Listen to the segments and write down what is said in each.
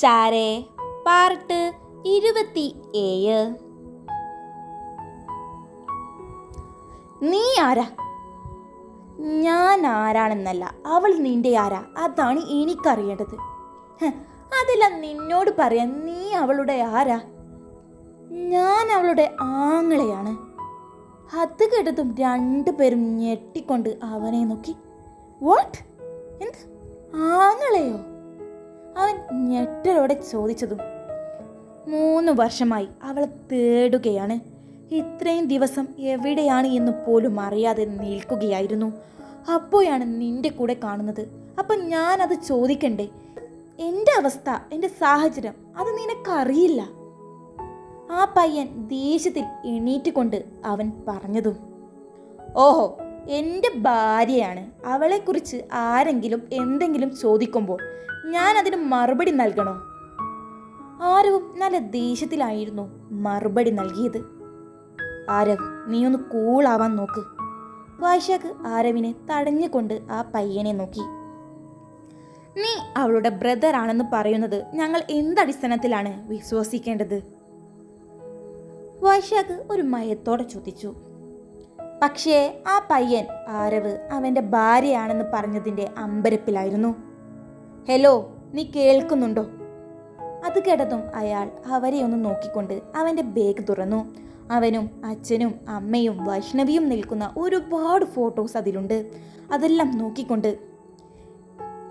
ചാരേ പാർട്ട് ഇരുപത്തി ഏഴ് നീ ആരാ? ഞാൻ ആരാണെന്നല്ല അവൾ നിന്റെ ആരാ? അതാണ് എനിക്കറിയേണ്ടത്. അതല്ല നിന്നോട് പറയാൻ നീ അവളുടെ ആരാ? ഞാൻ അവളുടെ ആങ്ങളെയാണ്. അത് കേട്ടതും രണ്ടുപേരും ഞെട്ടിക്കൊണ്ട് അവനെ നോക്കി. വാട്ട് എന്ത്? ആങ്ങളെയോ? അവൻ ഞെട്ടലോടെ ചോദിച്ചതും മൂന്ന് വർഷമായി അവളെ തേടുകയാണ്. ഇത്രയും ദിവസം എവിടെയാണ് എന്ന് പോലും അറിയാതെ നിൽക്കുകയായിരുന്നു. അപ്പോഴാണ് നിന്റെ കൂടെ കാണുന്നത്. അപ്പൊ ഞാൻ അത് ചോദിക്കണ്ടേ? എന്റെ അവസ്ഥ എന്റെ സാഹചര്യം അത് നിനക്കറിയില്ല. ആ പയ്യൻ ദേഷ്യത്തിൽ എണീറ്റുകൊണ്ട് അവൻ പറഞ്ഞതും ഓഹോ എന്റെ ഭാര്യയാണ്. അവളെക്കുറിച്ച് ആരെങ്കിലും എന്തെങ്കിലും ചോദിക്കുമ്പോൾ ഞാൻ അതിന് മറുപടി നൽകണോ? ആരവും നല്ല ദേഷ്യത്തിലായിരുന്നു മറുപടി നൽകിയത്. ആരവ് നീ ഒന്ന് കൂളാവാൻ നോക്ക്. വൈശാഖ് ആരവിനെ തടഞ്ഞുകൊണ്ട് ആ പയ്യനെ നോക്കി. നീ അവളുടെ ബ്രദറാണെന്ന് പറയുന്നത് ഞങ്ങൾ എന്തടിസ്ഥാനത്തിലാണ് വിശ്വസിക്കേണ്ടത്? വൈശാഖ് ഒരു മയത്തോടെ ചോദിച്ചു. പക്ഷേ ആ പയ്യൻ ആരവ് അവന്റെ ഭാര്യയാണെന്ന് പറഞ്ഞതിന്റെ അമ്പരപ്പിലായിരുന്നു. ഹലോ നീ കേൾക്കുന്നുണ്ടോ? അത് കേട്ടതും അയാൾ അവരെ ഒന്ന് നോക്കിക്കൊണ്ട് അവന്റെ ബാഗ് തുറന്നു. അവനും അച്ഛനും അമ്മയും വൈഷ്ണവിയും നിൽക്കുന്ന ഒരുപാട് ഫോട്ടോസ് അതിലുണ്ട്. അതെല്ലാം നോക്കിക്കൊണ്ട്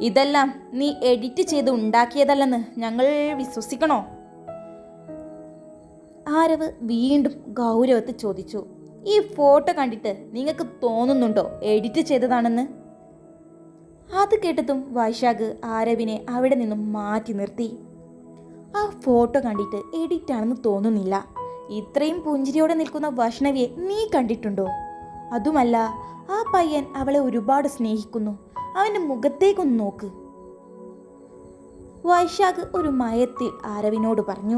ഇതെല്ലാം നീ എഡിറ്റ് ചെയ്ത് ഉണ്ടാക്കിയതല്ലെന്ന് ഞങ്ങൾ വിശ്വസിക്കണോ? ആരവ് വീണ്ടും ഗൗരവത്തിൽ ചോദിച്ചു ഈ ഫോട്ടോ കണ്ടിട്ട് നിങ്ങൾക്ക് തോന്നുന്നുണ്ടോ എഡിറ്റ് ചെയ്തതാണെന്ന്? അത് കേട്ടതും വൈശാഖ് ആരവിനെ അവിടെ നിന്നും മാറ്റി നിർത്തി. ആ ഫോട്ടോ കണ്ടിട്ട് എഡിറ്റ് ആണെന്ന് തോന്നുന്നില്ല. ഇത്രയും പുഞ്ചിരിയോടെ നിൽക്കുന്ന വൈഷ്ണവിയെ നീ കണ്ടിട്ടുണ്ടോ? അതുമല്ല ആ പയ്യൻ അവളെ ഒരുപാട് സ്നേഹിക്കുന്നു. അവന്റെ മുഖത്തേക്കൊന്ന് നോക്ക്. വൈശാഖ് ഒരു മയത്തിൽ ആരവിനോട് പറഞ്ഞു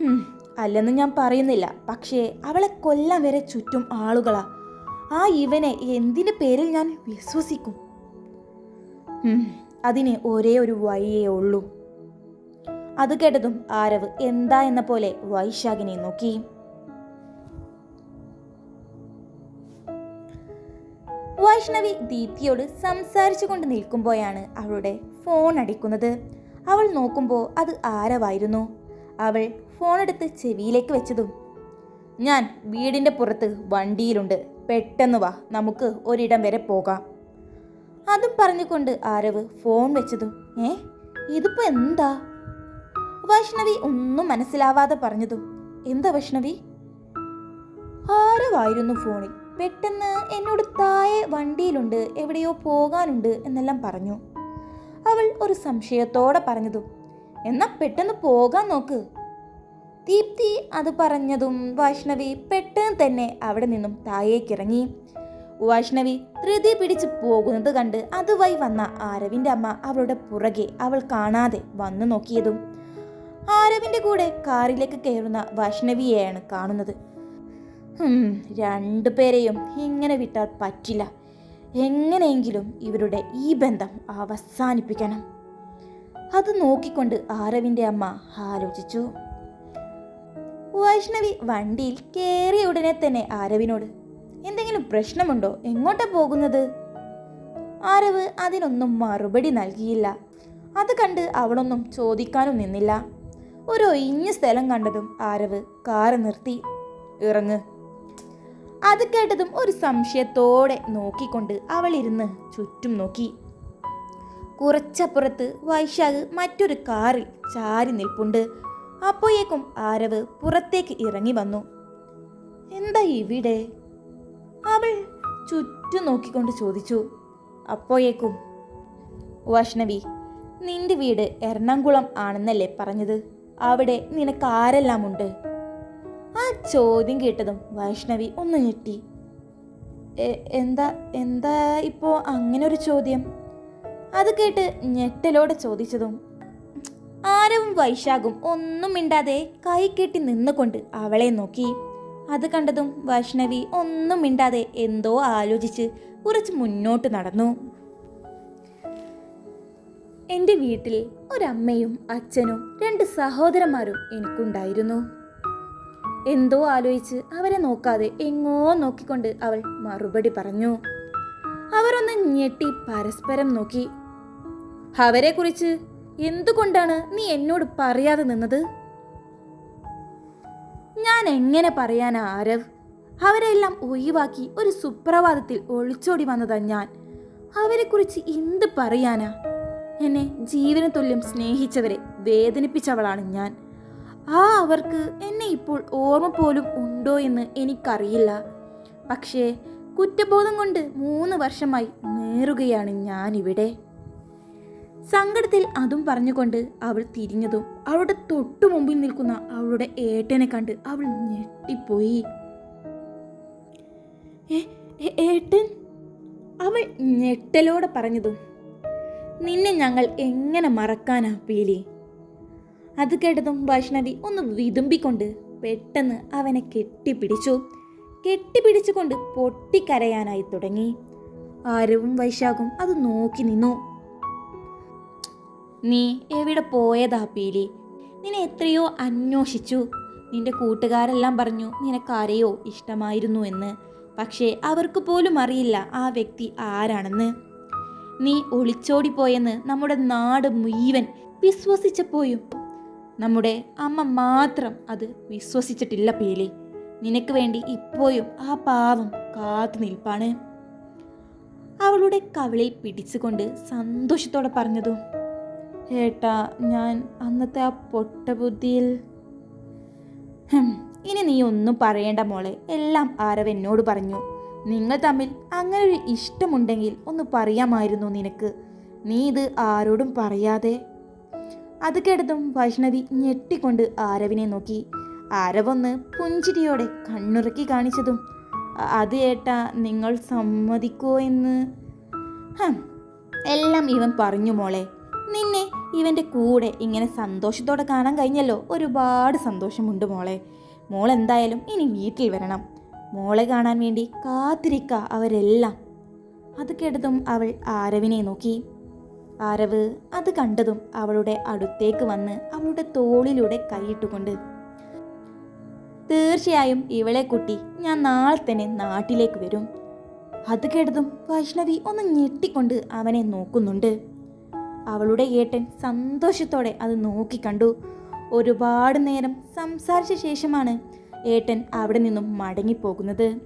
"ഹും, അല്ലെന്ന് ഞാൻ പറയുന്നില്ല. പക്ഷേ അവളെ കൊല്ലം വരെ ചുറ്റും ആളുകളാ. ആ ഇവനെ എന്തിന്റെ പേരിൽ ഞാൻ വിശ്വസിക്കും? അതിന് ഒരേ ഒരു വഴിയേ ഉള്ളൂ. അത് കേട്ടതും ആരവ് എന്താ എന്ന പോലെ വൈശാഖിനെ നോക്കി. വൈഷ്ണവി ദീപ്തിയോട് സംസാരിച്ചു കൊണ്ട് നിൽക്കുമ്പോഴാണ് അവളുടെ ഫോൺ അടിക്കുന്നത്. അവൾ നോക്കുമ്പോൾ അത് ആരവായിരുന്നു. അവൾ ഫോണെടുത്ത് ചെവിയിലേക്ക് വെച്ചതും ഞാൻ വീടിന്റെ പുറത്ത് വണ്ടിയിലുണ്ട്. പെട്ടെന്ന് വാ നമുക്ക് ഒരിടം വരെ പോകാം. അതും പറഞ്ഞുകൊണ്ട് ആരവ് ഫോൺ വെച്ചതും. ഏ ഇതിപ്പോ എന്താ? വൈഷ്ണവി ഒന്നും മനസ്സിലാവാതെ പറഞ്ഞതു. എന്താ വൈഷ്ണവി? ആരവായിരുന്നു ഫോണിൽ? പെട്ടെന്ന് എന്നോട് താഴെ വണ്ടിയിലുണ്ട് എവിടെയോ പോകാനുണ്ട് എന്നെല്ലാം പറഞ്ഞു. അവൾ ഒരു സംശയത്തോടെ പറഞ്ഞതും എന്നാ പെട്ടെന്ന് പോകാൻ നോക്ക്. ദീപ്തി അത് പറഞ്ഞതും വൈഷ്ണവി പെട്ടെന്ന് തന്നെ അവിടെ നിന്നും താഴേക്കിറങ്ങി. വൈഷ്ണവി ധൃതി പിടിച്ച് പോകുന്നത് കണ്ട് അതുവഴി വന്ന ആരവിന്റെ അമ്മ അവളുടെ പുറകെ അവൾ കാണാതെ വന്നു നോക്കിയതും ആരവിന്റെ കൂടെ കാറിലേക്ക് കയറുന്ന വൈഷ്ണവിയെയാണ് കാണുന്നത്. രണ്ടു പേരെയും ഇങ്ങനെ വിട്ടാൽ പറ്റില്ല. എങ്ങനെയെങ്കിലും ഇവരുടെ ഈ ബന്ധം അവസാനിപ്പിക്കണം. അത് നോക്കിക്കൊണ്ട് ആരവിന്റെ അമ്മ ആലോചിച്ചു. വൈഷ്ണവി വണ്ടിയിൽ കയറിയ ഉടനെ തന്നെ ആരവിനോട് എന്തെങ്കിലും പ്രശ്നമുണ്ടോ? എങ്ങോട്ടാ പോകുന്നത്? ആരവ് അതിനൊന്നും മറുപടി നൽകിയില്ല. അത് കണ്ട് അവളൊന്നും ചോദിക്കാനും നിന്നില്ല. ഒരു ഒഴിഞ്ഞ സ്ഥലം കണ്ടതും ആരവ് കാറ് നിർത്തി. ഇറങ്ങ്. അത് കേട്ടതും ഒരു സംശയത്തോടെ നോക്കിക്കൊണ്ട് അവൾ ഇരുന്ന് ചുറ്റും നോക്കി. കുറച്ചപ്പുറത്ത് വൈശാഖ് മറ്റൊരു കാറിൽ ചാരി നിൽപ്പുണ്ട്. അപ്പോഴേക്കും ആരവ് പുറത്തേക്ക് ഇറങ്ങി വന്നു. എന്താ ഇവിടെ? അവൾ ചുറ്റും നോക്കിക്കൊണ്ട് ചോദിച്ചു അപ്പോയേക്കും വൈഷ്ണവി നിന്റെ വീട് എറണാകുളം ആണെന്നല്ലേ പറഞ്ഞത്? അവിടെ നിനക്ക് ആരെല്ലാം ഉണ്ട് ആ ചോദ്യം കേട്ടതും വൈഷ്ണവി ഒന്ന് ഞെട്ടി. എന്താ എന്താ ഇപ്പോ അങ്ങനെ ഒരു ചോദ്യം? അത് കേട്ട് ഞെട്ടലോടെ ചോദിച്ചതും ആരവും വൈശാഖും ഒന്നും മിണ്ടാതെ കൈ കെട്ടി നിന്നുകൊണ്ട് അവളെ നോക്കി. അത് കണ്ടതും വൈഷ്ണവി ഒന്നും മിണ്ടാതെ എന്തോ ആലോചിച്ച് കുറച്ച് മുന്നോട്ട് നടന്നു. എന്റെ വീട്ടിൽ ഒരമ്മയും അച്ഛനും രണ്ട് സഹോദരന്മാരും എനിക്കുണ്ടായിരുന്നു. എന്തോ ആലോചിച്ച് അവരെ നോക്കാതെ എങ്ങോ നോക്കിക്കൊണ്ട് അവൾ മറുപടി പറഞ്ഞു. അവരൊന്ന് ഞെട്ടി പരസ്പരം നോക്കി. അവരെക്കുറിച്ച് എന്തുകൊണ്ടാണ് നീ എന്നോട് പറയാതെ നിന്നത്? ഞാൻ എങ്ങനെ പറയാനാ ആരവ്? അവരെല്ലാം ഒഴിവാക്കി ഒരു സുപ്രഭാതത്തിൽ ഒളിച്ചോടി വന്നതാ ഞാൻ. അവരെക്കുറിച്ച് എന്ത് പറയാനാ? എന്നെ ജീവന തുല്യം സ്നേഹിച്ചവരെ വേദനിപ്പിച്ചവളാണ് ഞാൻ. ആ അവർക്ക് എന്നെ ഇപ്പോൾ ഓർമ്മ പോലും ഉണ്ടോ എന്ന് എനിക്കറിയില്ല. പക്ഷേ കുറ്റബോധം കൊണ്ട് മൂന്ന് വർഷമായി നേറുകയാണ് ഞാനിവിടെ. സങ്കടത്തിൽ അതും പറഞ്ഞുകൊണ്ട് അവൾ തിരിഞ്ഞതും അവളുടെ തൊട്ടു മുമ്പിൽ നിൽക്കുന്ന അവളുടെ ഏട്ടനെ കണ്ട് അവൾ ഞെട്ടിപ്പോയി. "ഏ, ഏ- ഏട്ടൻ? അവൾ ഞെട്ടലോടെ പറഞ്ഞതും നിന്നെ ഞങ്ങൾ എങ്ങനെ മറക്കാനാ പീലി? അത് കേട്ടതും വൈഷ്ണവി ഒന്ന് വിതുമ്പിക്കൊണ്ട് പെട്ടെന്ന് അവനെ കെട്ടിപ്പിടിച്ചു. കെട്ടിപ്പിടിച്ചുകൊണ്ട് പൊട്ടിക്കരയാനായി തുടങ്ങി. ആരവും വൈശാഖും അത് നോക്കി നിന്നു. നീ എവിടെ പോയതാ പീലി? നിന്നെ എത്രയോ അന്വേഷിച്ചു. നിന്റെ കൂട്ടുകാരെല്ലാം പറഞ്ഞു നിനക്കാരെയോ ഇഷ്ടമായിരുന്നു എന്ന്. പക്ഷേ അവർക്ക് പോലും അറിയില്ല ആ വ്യക്തി ആരാണെന്ന്. നീ ഒളിച്ചോടിപ്പോയെന്ന് നമ്മുടെ നാട് മുഴുവൻ വിശ്വസിച്ചപ്പോയും നമ്മുടെ അമ്മ മാത്രം അത് വിശ്വസിച്ചിട്ടില്ല പീലി. നിനക്ക് വേണ്ടി ഇപ്പോഴും ആ പാവം കാത്തു നിൽപ്പാണ്. അവളുടെ കവിളിൽ പിടിച്ചുകൊണ്ട് സന്തോഷത്തോടെ പറഞ്ഞതു ഏട്ടാ ഞാൻ അന്നത്തെ ആ പൊട്ട ബുദ്ധിയിൽ ഇനി നീ ഒന്നും പറയേണ്ട മോളെ. എല്ലാം ആരവ് എന്നോട് പറഞ്ഞു. നിങ്ങൾ തമ്മിൽ അങ്ങനെ ഒരു ഇഷ്ടമുണ്ടെങ്കിൽ ഒന്ന് പറയാമായിരുന്നു നിനക്ക്. നീ ഇത് ആരോടും പറയാതെ. അത് കേട്ടതും വൈഷ്ണവി ഞെട്ടിക്കൊണ്ട് ആരവിനെ നോക്കി. ആരവൊന്ന് പുഞ്ചിരിയോടെ കണ്ണുറക്കി കാണിച്ചതും "അ- അത് ഏട്ടാ നിങ്ങൾ സമ്മതിക്കോ എന്ന്. എല്ലാം ഇവൻ പറഞ്ഞു മോളെ. നിന്നെ ഇവന്റെ കൂടെ ഇങ്ങനെ സന്തോഷത്തോടെ കാണാൻ കഴിഞ്ഞല്ലോ. ഒരുപാട് സന്തോഷമുണ്ട് മോളെ. മോൾ എന്തായാലും ഇനി വീട്ടിൽ വരണം. മോളെ കാണാൻ വേണ്ടി കാത്തിരിക്ക അവരെല്ലാം. അത് കേട്ടതും അവൾ ആരവിനെ നോക്കി. ആരവ് അത് കണ്ടതും അവളുടെ അടുത്തേക്ക് വന്ന് അവളുടെ തോളിലൂടെ കൈയിട്ടുകൊണ്ട് തീർച്ചയായും ഇവളെ കുട്ടി ഞാൻ നാളെ തന്നെ നാട്ടിലേക്ക് വരും അത് കേട്ടതും വൈഷ്ണവി ഒന്ന് ഞെട്ടിക്കൊണ്ട് അവനെ നോക്കുന്നുണ്ട്. അവളുടെ ഏട്ടൻ സന്തോഷത്തോടെ അത് നോക്കിക്കണ്ടു ഒരുപാട് നേരം സംസാരിച്ച ശേഷമാണ് ഏട്ടൻ അവിടെ നിന്നും മടങ്ങിപ്പോകുന്നത്.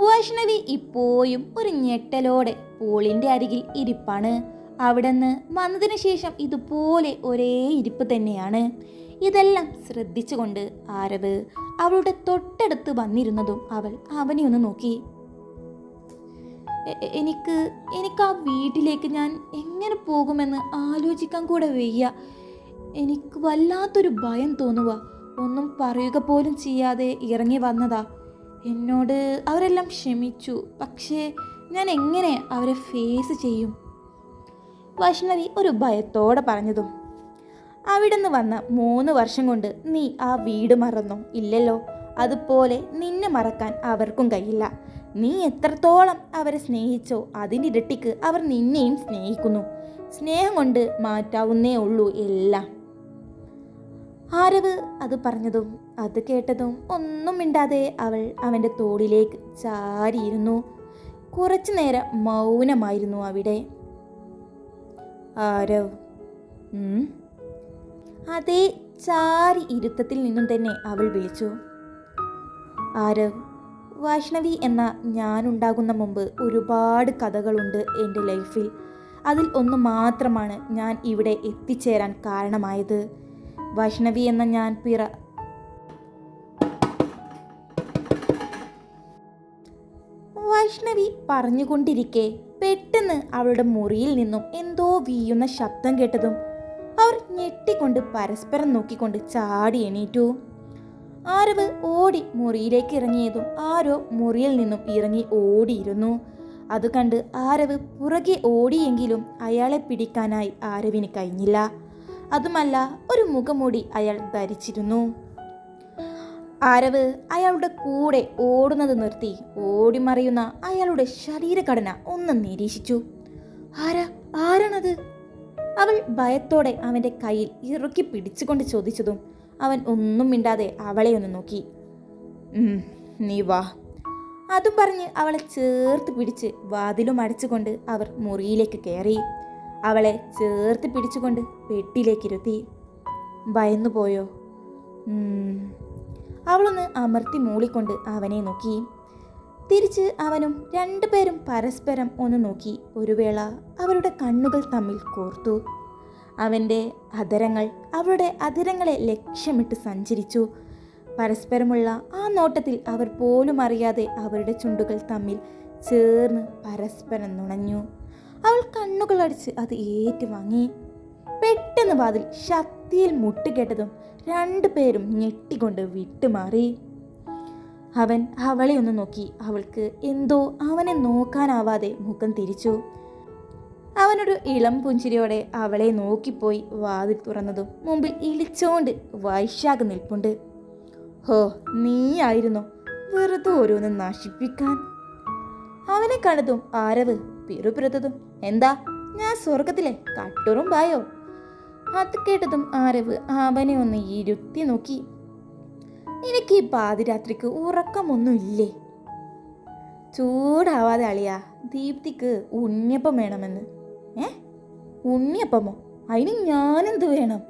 വൈഷ്ണവി ഇപ്പോഴും ഒരു ഞെട്ടലോടെ പൂളിന്റെ അരികിൽ ഇരിപ്പാണ്. അവിടുന്ന് വന്നതിന് ശേഷം ഇതുപോലെ ഒരേ ഇരിപ്പ് തന്നെയാണ്. ഇതെല്ലാം ശ്രദ്ധിച്ചുകൊണ്ട് ആരവ് അവളുടെ തൊട്ടടുത്ത് വന്നിരുന്നതും അവൾ അവനെ ഒന്ന് നോക്കി. "എ- എ- എനിക്ക് എനിക്ക് ആ വീട്ടിലേക്ക് ഞാൻ എങ്ങനെ പോകുമെന്ന് ആലോചിക്കാൻ കൂടെ വയ്യ. എനിക്ക് വല്ലാത്തൊരു ഭയം തോന്നുക. ഒന്നും പറയുക പോലും ചെയ്യാതെ ഇറങ്ങി വന്നതാ. എന്നോട് അവരെല്ലാം ക്ഷമിച്ചു. പക്ഷേ ഞാൻ എങ്ങനെ അവരെ ഫേസ് ചെയ്യും? വൈഷ്ണവി ഒരു ഭയത്തോടെ പറഞ്ഞതും അവിടെ നിന്ന് വന്ന മൂന്ന് വർഷം കൊണ്ട് നീ ആ വീട് മറന്നോ? ഇല്ലല്ലോ. അതുപോലെ നിന്നെ മറക്കാൻ അവർക്കും കഴിയില്ല. നീ എത്രത്തോളം അവരെ സ്നേഹിച്ചോ അതിന്റെ ഇരട്ടിക്ക് അവർ നിന്നെയും സ്നേഹിക്കുന്നു. സ്നേഹം കൊണ്ട് മാറ്റാവുന്നേ ഉള്ളൂ എല്ലാം. ആരവ് അത് പറഞ്ഞതും അത് കേട്ടതും ഒന്നും മിണ്ടാതെ അവൾ അവന്റെ തോളിലേക്ക് ചാരിയിരുന്നു. കുറച്ചു നേരം മൗനമായിരുന്നു അവിടെ. ആരവ്. അതേ ചാരി ഇരുത്തത്തിൽ നിന്നും തന്നെ അവൾ വിളിച്ചു. ആരവ് വൈഷ്ണവി എന്ന ഞാനുണ്ടാകുന്ന മുമ്പ് ഒരുപാട് കഥകളുണ്ട് എന്റെ ലൈഫിൽ. അതിൽ ഒന്ന് മാത്രമാണ് ഞാൻ ഇവിടെ എത്തിച്ചേരാൻ കാരണമായത്. വൈഷ്ണവി എന്ന ഞാൻ പിറ വൈഷ്ണവി പറഞ്ഞുകൊണ്ടിരിക്കെ പെട്ടെന്ന് അവളുടെ മുറിയിൽ നിന്നും എന്തോ വീയുന്ന ശബ്ദം കേട്ടതും അവർ ഞെട്ടിക്കൊണ്ട് പരസ്പരം നോക്കിക്കൊണ്ട് ചാടി എണീറ്റു. ആരവ് ഓടി മുറിയിലേക്ക് ഇറങ്ങിയതും ആരോ മുറിയിൽ നിന്നും ഇറങ്ങി ഓടിയിരുന്നു. അത് കണ്ട് ആരവ് പുറകെ ഓടിയെങ്കിലും അയാളെ പിടിക്കാനായി ആരവിന് കഴിഞ്ഞില്ല. അതുമല്ല ഒരു മുഖമൂടി അയാൾ ധരിച്ചിരുന്നു. ആരവ് അയാളുടെ കൂടെ ഓടുന്നത് നിർത്തി ഓടിമറിയുന്ന അയാളുടെ ശരീരഘടന ഒന്ന് നിരീക്ഷിച്ചു. ആരാ? ആരാണത്? അവൾ ഭയത്തോടെ അവന്റെ കയ്യിൽ ഇറുക്കി പിടിച്ചുകൊണ്ട് ചോദിച്ചതും അവൻ ഒന്നും മിണ്ടാതെ അവളെ ഒന്ന് നോക്കി. നീ വാ. അതും പറഞ്ഞ് അവളെ ചേർത്ത് പിടിച്ച് വാതിലും അടച്ചുകൊണ്ട് അവർ മുറിയിലേക്ക് കയറി. അവളെ ചേർത്ത് പിടിച്ചുകൊണ്ട് പെട്ടിയിലേക്കിരുത്തി ഭയന്നു പോയോ? അവളൊന്ന് അമർത്തി മൂളിക്കൊണ്ട് അവനെ നോക്കി. തിരിച്ച് അവനും രണ്ടുപേരും പരസ്പരം ഒന്ന് നോക്കി. ഒരു വേള അവരുടെ കണ്ണുകൾ തമ്മിൽ കോർത്തു. അവന്റെ അധരങ്ങൾ അവരുടെ അധരങ്ങളെ ലക്ഷ്യമിട്ട് സഞ്ചരിച്ചു. പരസ്പരമുള്ള ആ നോട്ടത്തിൽ അവർ പോലും അറിയാതെ അവരുടെ ചുണ്ടുകൾ തമ്മിൽ ചേർന്ന് പരസ്പരം നുണഞ്ഞു. അവൾ കണ്ണുകൾ അടിച്ച് അത് ഏറ്റുവാങ്ങി. പെട്ടെന്ന് വാതിൽ ശക്തിയിൽ മുട്ടുകേട്ടതും രണ്ടുപേരും ഞെട്ടിക്കൊണ്ട് വിട്ടുമാറി. അവൻ അവളെ ഒന്ന് നോക്കി. അവൾക്ക് എന്തോ അവനെ നോക്കാനാവാതെ മുഖം തിരിച്ചു. അവനൊരു ഇളം പുഞ്ചിരിയോടെ അവളെ നോക്കിപ്പോയി വാതിൽ തുറന്നതും മുമ്പിൽ ഇളിച്ചോണ്ട് വൈശാഖ് നിൽപ്പുണ്ട്. ഹോ നീയായിരുന്നോ വെറുതെ ഓരോന്ന് നശിപ്പിക്കാൻ. അവനെ കണ്ടതും ആരവ് പിറുപിറുത്തതും എന്താ ഞാൻ സ്വർഗത്തിലെ കട്ടുറും പായോ അത് കേട്ടതും ആരവ് അവനെ ഒന്ന് ഇരുത്തി നോക്കി. നിനക്ക് ഈ പാതിരാത്രിക്ക് ഉറക്കമൊന്നും ഇല്ലേ ചൂടാവാതെ അളിയാ ദീപ്തിക്ക് ഉണ്ണിയപ്പം വേണമെന്ന്. ഏ? ഉണ്ണിയപ്പമോ? അതിന് ഞാനെന്ത് വേണം?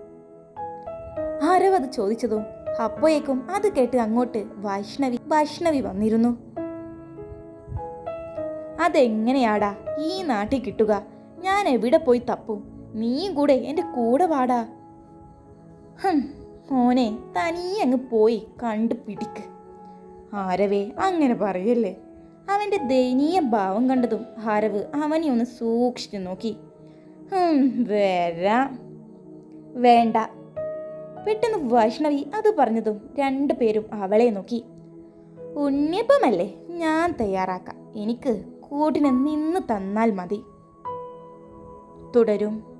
ആരവ് അത് ചോദിച്ചതോ? അപ്പോയേക്കും അത് കേട്ട് അങ്ങോട്ട് വൈഷ്ണവി വൈഷ്ണവി വന്നിരുന്നു. അതെങ്ങനെയാടാ ഈ നാട്ടിൽ കിട്ടുക? ഞാൻ എവിടെ പോയി തപ്പും? നീ കൂടെ എന്റെ കൂടെ വാടാ. മോനെ തനിയെ അങ്ങ് പോയി കണ്ടു പിടിക്ക് ആരവേ അങ്ങനെ പറയല്ലേ? അവന്റെ ദയനീയ ഭാവം കണ്ടതും ഹാരവ് അവനെ ഒന്ന് സൂക്ഷിച്ചു നോക്കി. വരാം. വേണ്ട. പെട്ടെന്ന് വൈഷ്ണവി അത് പറഞ്ഞതും രണ്ടുപേരും അവളെ നോക്കി. ഉണ്ണിയപ്പമല്ലേ ഞാൻ തയ്യാറാക്കാം. എനിക്ക് കൂട്ടിന് നിന്ന് തന്നാൽ മതി. തുടരും.